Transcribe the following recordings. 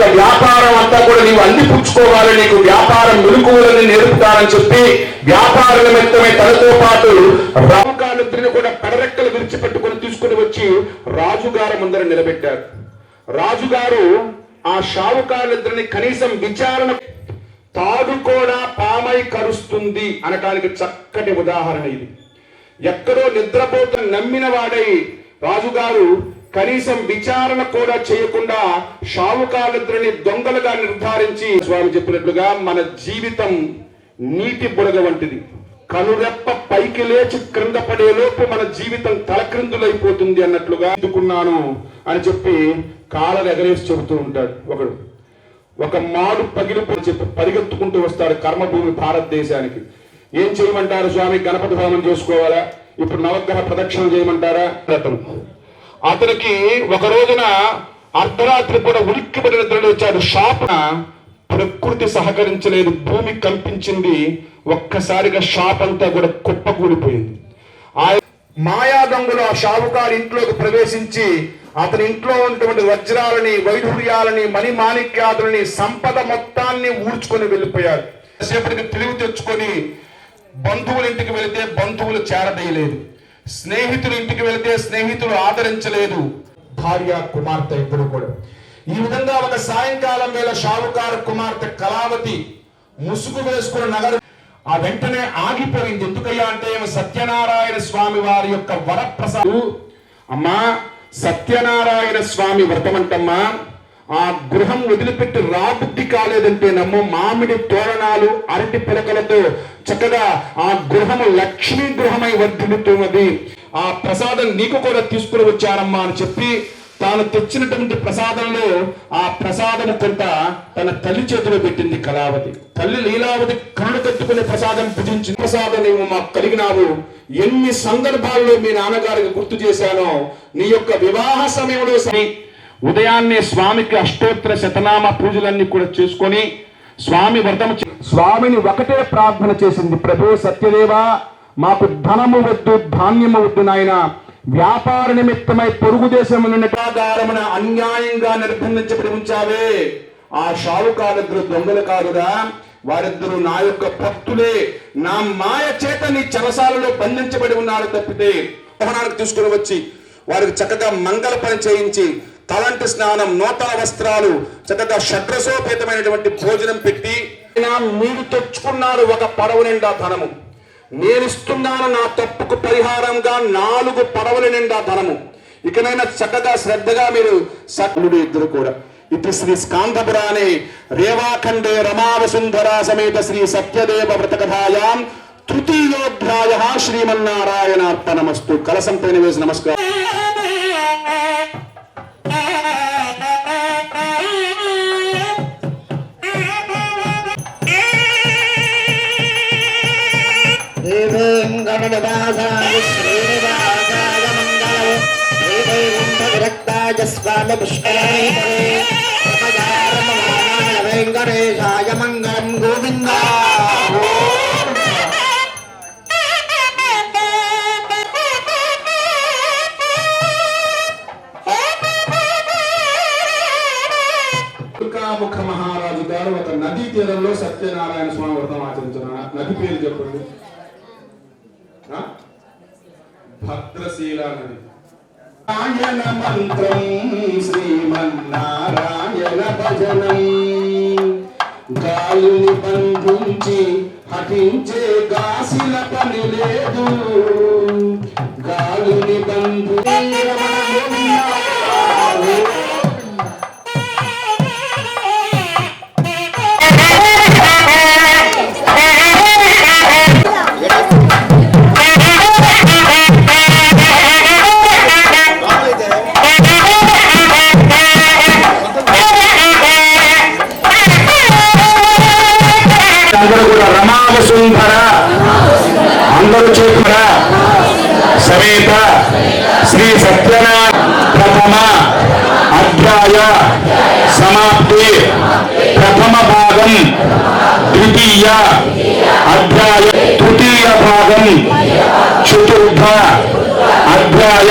యొక్క వ్యాపారం అంతా కూడా నీవు అందిపుచ్చుకోవాలి నీకు వ్యాపారం మెలకువలని నేర్పుతారని చెప్పి వ్యాపార నిమిత్తమే తనతో పాటు రామకాలిద్దరిని కూడా పెడరెక్కలు విరిచిపెట్టుకుని తీసుకుని వచ్చి రాజుగారి ముందర నిలబెట్టారు. రాజుగారు ఆ షావుకారులిద్దరిని కనీసం విచారణ తాడు కూడా పామై కరుస్తుంది అనటానికి చక్కటి ఉదాహరణ ఇది. ఎక్కడో నిద్రపోతున్న నమ్మిన వాడై రాజుగారు కనీసం విచారణ కూడా చేయకుండా షావుకారులిద్దరిని దొంగలుగా నిర్ధారించి స్వామి చెప్పినట్లుగా మన జీవితం నీటి బుడగ వంటిది. కనురెప్ప పైకి లేచి క్రింద పడేలోపు మన జీవితం తలక్రిందులైపోతుంది అన్నట్లుగా అందుకున్నాను అని చెప్పి కాళ్ళను ఎగరేసి చెబుతూ ఉంటాడు ఒకడు. ఒక మాడు పగిలిపో చెప్పి పరిగెత్తుకుంటూ వస్తాడు కర్మభూమి భారతదేశానికి. ఏం చేయమంటారు స్వామి? గణపతి హోమం చేసుకోవాలా? ఇప్పుడు నవగ్రహ ప్రదక్షిణ చేయమంటారా? అతను అతనికి ఒక రోజున అర్ధరాత్రి కూడా ఉలిక్కిపడిన నిద్రలు వచ్చాడు షాపున ప్రకృతి సహకరించలేదు. భూమి కంపించింది ఒక్కసారిగా షాప్ అంతా కూడా కుప్పకూలిపోయింది. ఆ మాయాగంగులు ఆ షావుకారు ఇంట్లోకి ప్రవేశించి అతని ఇంట్లో ఉన్నటువంటి వజ్రాలని వైఢూర్యాలని మణి మాణిక్యాదులని సంపద మొత్తాన్ని ఊడ్చుకొని వెళ్ళిపోయారు సేపటికి తెలివి తెచ్చుకొని బంధువుల ఇంటికి వెళితే బంధువులు చేరదీయలేదు. స్నేహితుల ఇంటికి వెళితే స్నేహితులు ఆదరించలేదు. భార్య కుమార్తె ఇద్దరు కూడా. ఈ విధంగా ఒక సాయంకాలం వేళ షావుకారు కుమార్తె కళావతి ముసుగు వేసుకున్న నగరం ఆ వెంటనే ఆగిపోయింది. ఎందుకయ్యా అంటే సత్యనారాయణ స్వామి వారి యొక్క వరప్రసాదు. అమ్మా సత్యనారాయణ స్వామి వ్రతమంటమ్మా ఆ గృహం వదిలిపెట్టి రాబుద్ధి కాలేదంటే నమ్మో మామిడి తోరణాలు అరటి పిలకలతో చక్కగా ఆ గృహము లక్ష్మీ గృహమై వర్ధిల్లుతున్నది. ఆ ప్రసాదం నీకు కూడా తీసుకుని వచ్చానమ్మా అని చెప్పి తాను తెచ్చినటువంటి ప్రసాదంలో ఆ ప్రసాదం కొంత తన తల్లి చేతిలో పెట్టింది కళావతి. తల్లి లీలావతి కరుణ కట్టుకునే ప్రసాదం పుజించి ప్రసాదం నీవు మాకు కలిగినావు. ఎన్ని సందర్భాల్లో మీ నాన్నగారికి గుర్తు చేశానో నీ యొక్క వివాహ సమయంలో సరి. ఉదయాన్నే స్వామికి అష్టోత్తర శతనామ పూజలన్నీ కూడా చేసుకొని స్వామి వ్రతం చే- స్వామిని ఒకటే ప్రార్థన చేసింది ప్రభు సత్యదేవా మాకు ధనము వద్దు ధాన్యము వద్దు నాయన. వ్యాపార నిమిత్తమై పొరుగు దేశం నిటాగారమున అన్యాయంగా నిర్బంధించబడి ఉంచావే. ఆ షావుకారిద్దరు దొంగలు కారుగా వారిద్దరు నా యొక్క భక్తులే. నా మాయ చేత నీ చలసాలలో బంధించబడి ఉన్నారు తప్పితే తీసుకుని వచ్చి వారికి చక్కగా మంగళ పని చేయించి తలంటి స్నానం నూతన వస్త్రాలు చక్కగా షడ్రసోపేతమైనటువంటి భోజనం పెట్టి "నా మీరు తెచ్చుకున్నారు ఒక పడవ నిండా ధనము. నేను ఇస్తున్నాను నా తప్పుకు పరిహారంగా నాలుగు పడవల నిండా ధనము. ఇకనైనా చక్కగా శ్రద్ధగా మీరు సత్యుడు ఇద్దరు కూడా. ఇది శ్రీ స్కాంతపురాణే రేవాఖండే రమావసుంధరా సమేత శ్రీ సత్యదేవ వ్రతకథాయాం తృతీయోధ్యాయ శ్రీమన్నారాయణార్పణమస్తు. కలసం పైన వేసి నమస్కారం. దేవీం గణనివాసాయ శ్రీనివాసాయ మంగళం శ్రీవైకుంఠవిరక్తాయ స్వామి పుష్కరాయ వెంకటేశాయ మంగళం గోవింద దుర్గాముఖ మహారాజు గారు ఒక నదీ తీరంలో సత్యనారాయణ స్వామి వ్రతం ఆచరించారు ఆ నది పేరు చెప్పండి ఆ? భద్రశీల నది నారాయణ మంత్రం శ్రీమన్నారాయణ భజనం. గాలిని బంధించి హటించే గాసిల పని द्वितीय अध्याय तृतीय भागम, चतुर्थ अध्याय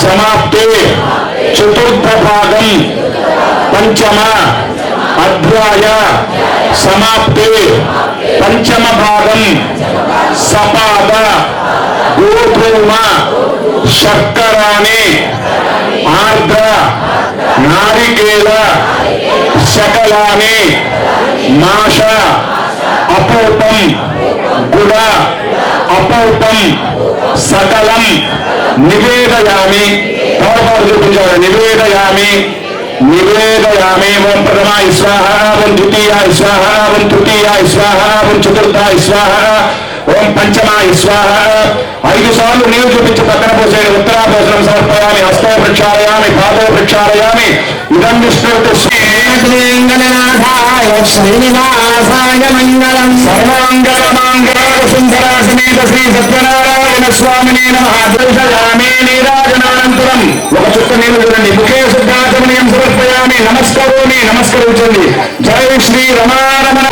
समाप्ते, चतुर्थ भागम, पंचम अध्याय समाप्ते, पंचम भाग सपाद, गोधूम, शर्कराने, आर्द्र, नारिकेल, शकलाने माषा శకలాని మాష అపూపం గుడ అపూపం సకలం నివేదయామి పవపాలు చూపించారు నివేదయామి నివేదయామి ఓం ప్రథమాయ స్వాహ ఓం ద్వితీయాయ స్వాహ ఓం తృతీయాయ స్వాహ ఓం చతుర్థాయ స్వాహ ఓం పంచమాయ స్వాహ ఐదు సార్లు నీరు చూపించి పక్కన పోసే ఉత్తరాభోజనం సమర్పయామి హస్తో ప్రక్షాళయామి పాదో ప్రక్షాళయామి ఇదం విష్ణువుకు శ్రీరంగనాథాయ శ్రీనివాసాయ మంగళం సర్వాంగళ మాంగళ సుందరా శ్రీ సత్యనారాయణ స్వామిని నమః నీరాజనానంతరం ఒక చుక్క నేను చూడండి ముఖే శుద్ధాచమనీయం సమర్పయామి నమస్కరోమి నమస్కరించండి జై శ్రీ రమారమణ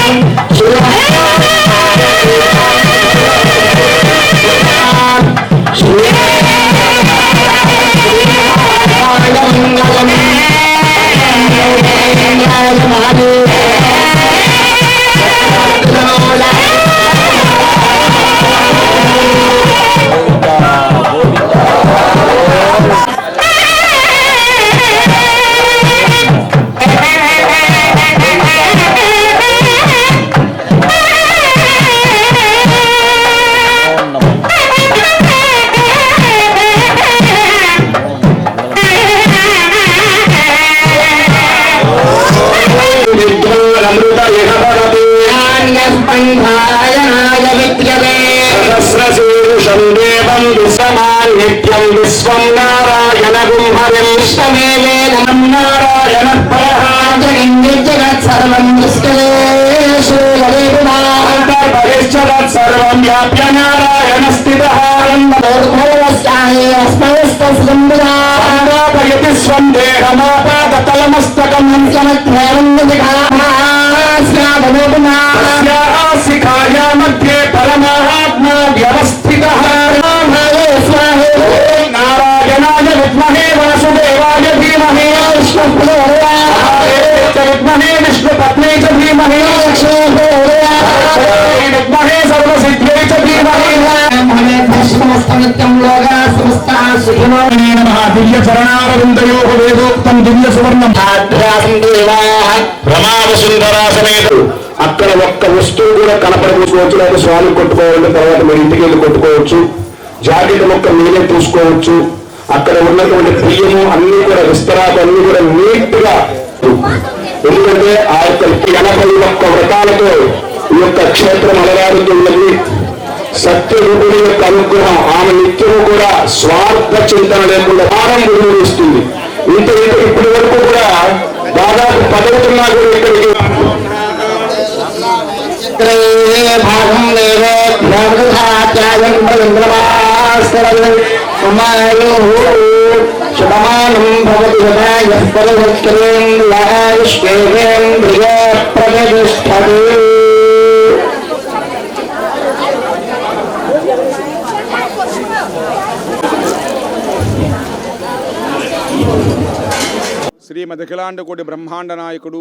అమృత ఇహ భవతి సహస్రశీర్షం దేవం విశ్వమాన్ నిత్యం విశ్వం నారాయణ గుంహరిం విశ్వమేవేదనం నారాయణ పరిశ్చదత్ సర్వం వ్యాప్య सिखाया शिखाया मध्ये परमात्मा व्यवस्थितः। नारायणाय विद्महे वासुदेवाय धीमहे विद्महे विष्णुपत्नी च धीमहे विद्महे सर्वसिद्ध्यै च धीमहे। भवेत् समस्तमित्यं लोकाः सुखिनो దివ్య చరణారవిందయో వేదోక్తం దివ్య సువర్ణం అక్కడ ఒక్క వస్తువు కూడా కనపడకపోవచ్చు లేదా స్వామి కొట్టుకోవాలి తర్వాత మీరు ఇంటికి వెళ్ళి కొట్టుకోవచ్చు. జాకెట్ మొక్క మీరే చూసుకోవచ్చు అక్కడ ఉన్నటువంటి ప్రియము అన్ని కూడా విస్తరాలు అన్ని కూడా నీట్గా ఎందుకంటే ఆ యొక్క ఎనభై ఒక్క వ్రతాలతో ఈ యొక్క క్షేత్రం అలరాడుతున్నది సత్యరూపుడి యొక్క అనుగ్రహం ఆమె నిత్యము కూడా స్వార్థ చింతన లేకుండా వారం గురిస్తుంది ఇంత ఇంత ఇప్పటి వరకు కూడా దాదాపు పదవుతున్నా కూడా ఇక్కడికి భాగం భవతి సదాయ శ్రీమదఖిలాండకోటి బ్రహ్మాండ నాయకుడు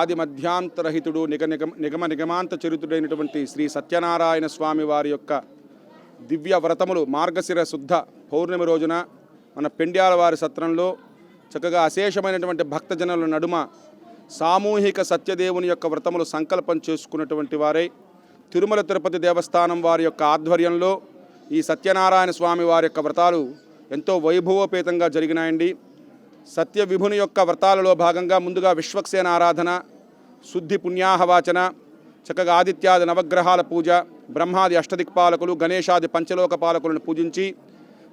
ఆది మధ్యాంతరహితుడు నిగ నిగమ నిగమ నిగమాంత చరితుడైనటువంటి శ్రీ సత్యనారాయణ స్వామి వారి యొక్క దివ్య వ్రతములు మార్గశిర శుద్ధ పౌర్ణమి రోజున మన పెండ్యాల వారి సత్రంలో చక్కగా అశేషమైనటువంటి భక్తజనుల నడుమ సామూహిక సత్యదేవుని యొక్క వ్రతములు సంకల్పం చేసుకున్నటువంటి వారై. తిరుమల తిరుపతి దేవస్థానం వారి యొక్క ఆధ్వర్యంలో ఈ సత్యనారాయణ స్వామి వారి యొక్క వ్రతాలు ఎంతో వైభవోపేతంగా జరిగినాయండి. సత్య విభుని యొక్క వ్రతాలలో భాగంగా ముందుగా విశ్వక్సేన ఆరాధన శుద్ధి పుణ్యాహవాచన చక్కగా ఆదిత్యాది నవగ్రహాల పూజ బ్రహ్మాది అష్టదిక్పాలకులు గణేశాది పంచలోక పాలకులను పూజించి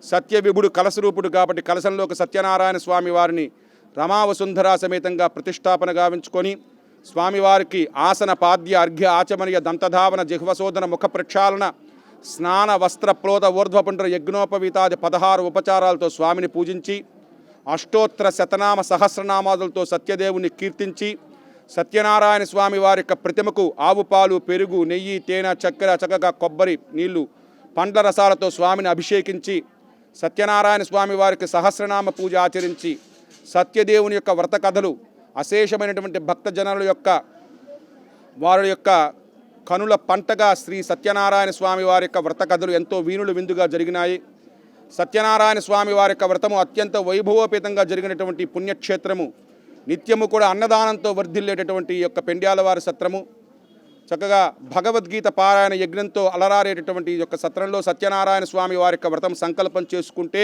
సత్యవిభుడు కలసరూపుడు కాబట్టి కలసంలోకి సత్యనారాయణ స్వామి వారిని రమావసుంధరా సమేతంగా ప్రతిష్టాపన గావించుకొని స్వామివారికి ఆసన పాద్య అర్ఘ్య ఆచమనీయ దంతధావన జిహ్వశోధన ముఖ ప్రక్షాళన స్నాన వస్త్ర ప్లోద ఊర్ధ్వపుండ్ర యజ్ఞోపవీతాది పదహారు ఉపచారాలతో స్వామిని పూజించి అష్టోత్తర శతనామ సహస్రనామాదులతో సత్యదేవుని కీర్తించి సత్యనారాయణ స్వామి వారి యొక్క ప్రతిమకు ఆవు పాలు పెరుగు నెయ్యి తేనె చక్కెర చక్కగా కొబ్బరి నీళ్ళు పండ్ల రసాలతో స్వామిని అభిషేకించి సత్యనారాయణ స్వామి వారికి సహస్రనామ పూజ ఆచరించి సత్యదేవుని యొక్క వ్రత కథలు అశేషమైనటువంటి భక్త జనుల యొక్క వారి యొక్క కనుల పంటగా శ్రీ సత్యనారాయణ స్వామి వారి యొక్క వ్రత కథలు ఎంతో వీణులు విందుగా జరిగినాయి. సత్యనారాయణ స్వామి వారి యొక్క వ్రతము అత్యంత వైభవోపేతంగా జరిగినటువంటి పుణ్యక్షేత్రము. నిత్యము కూడా అన్నదానంతో వర్ధిల్లేటటువంటి యొక్క పెండ్యాల వారి సత్రము. చక్కగా భగవద్గీత పారాయణ యజ్ఞంతో అలరారేటటువంటి ఈ యొక్క సత్రంలో సత్యనారాయణ స్వామి వారి యొక్క వ్రతం సంకల్పం చేసుకుంటే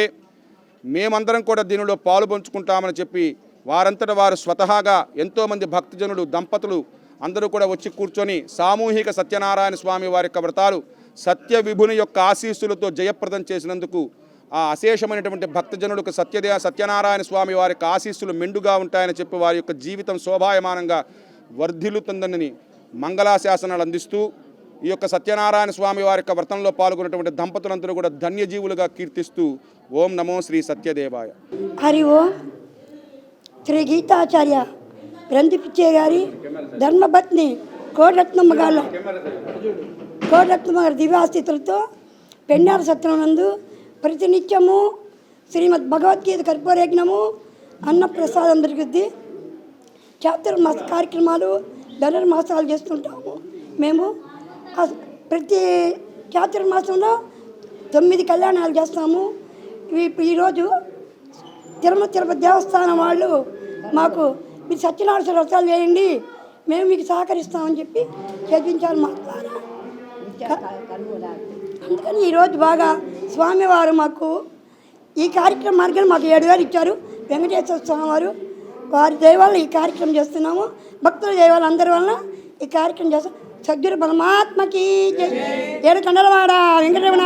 మేమందరం కూడా దీనిలో పాలు పంచుకుంటామని చెప్పి వారంతట వారు స్వతహాగా ఎంతోమంది భక్తజనులు దంపతులు అందరూ కూడా వచ్చి కూర్చొని సామూహిక సత్యనారాయణ స్వామి వారి యొక్క వ్రతాలు సత్య విభుని యొక్క ఆశీస్సులతో జయప్రదం చేసినందుకు ఆ అశేషమైనటువంటి భక్తజనులకు సత్యదే సత్యనారాయణ స్వామి వారి యొక్క ఆశీస్సులు మెండుగా ఉంటాయని చెప్పి వారి యొక్క జీవితం శోభాయమానంగా వర్ధిల్లుతుందని మంగళాశాసనాలు అందిస్తూ ఈ యొక్క సత్యనారాయణ స్వామి వారి యొక్క వ్రతంలో పాల్గొన్నటువంటి దంపతులందరూ కూడా ధన్యజీవులుగా కీర్తిస్తూ ఓం నమో శ్రీ సత్యదేవాయ. హరి ఓం శ్రీ గీతాచార్య గ్రంథిపిచ్చే గారి ధర్మపత్ని కోటరత్నమ్మ గారు కోటరత్నమ్మ గారి దివ్యాస్థితులతో పెన్నార సత్రం నందు ప్రతినిత్యము శ్రీమద్ భగవద్గీత కర్పూరయజ్ఞము అన్నప్రసాదం దొరుకుద్ది. చాతుర్మాస కార్యక్రమాలు ధనుర్మాసాలు చేస్తుంటాము. మేము ప్రతి చాతుర్మాసంలో తొమ్మిది కళ్యాణాలు చేస్తాము. ఈరోజు తిరుమల తిరుపతి దేవస్థానం వాళ్ళు మాకు మీరు సత్యనారాయణ వ్రతాలు చేయండి మేము మీకు సహకరిస్తామని చెప్పి చదివించారు మా ద్వారా. అందుకని ఈరోజు బాగా స్వామివారు మాకు ఈ కార్యక్రమానికి మాకు ఏడు వేలు ఇచ్చారు. వెంకటేశ్వర స్వామి వారు వారి దయవల్ల ఈ కార్యక్రమం చేస్తున్నాము. భక్తుల దయవల్ల అందరి వల్ల ఈ కార్యక్రమం చేస్తాం. సద్గురు పరమాత్మకి ఏడు కండలవాడ వెంకటరమణ.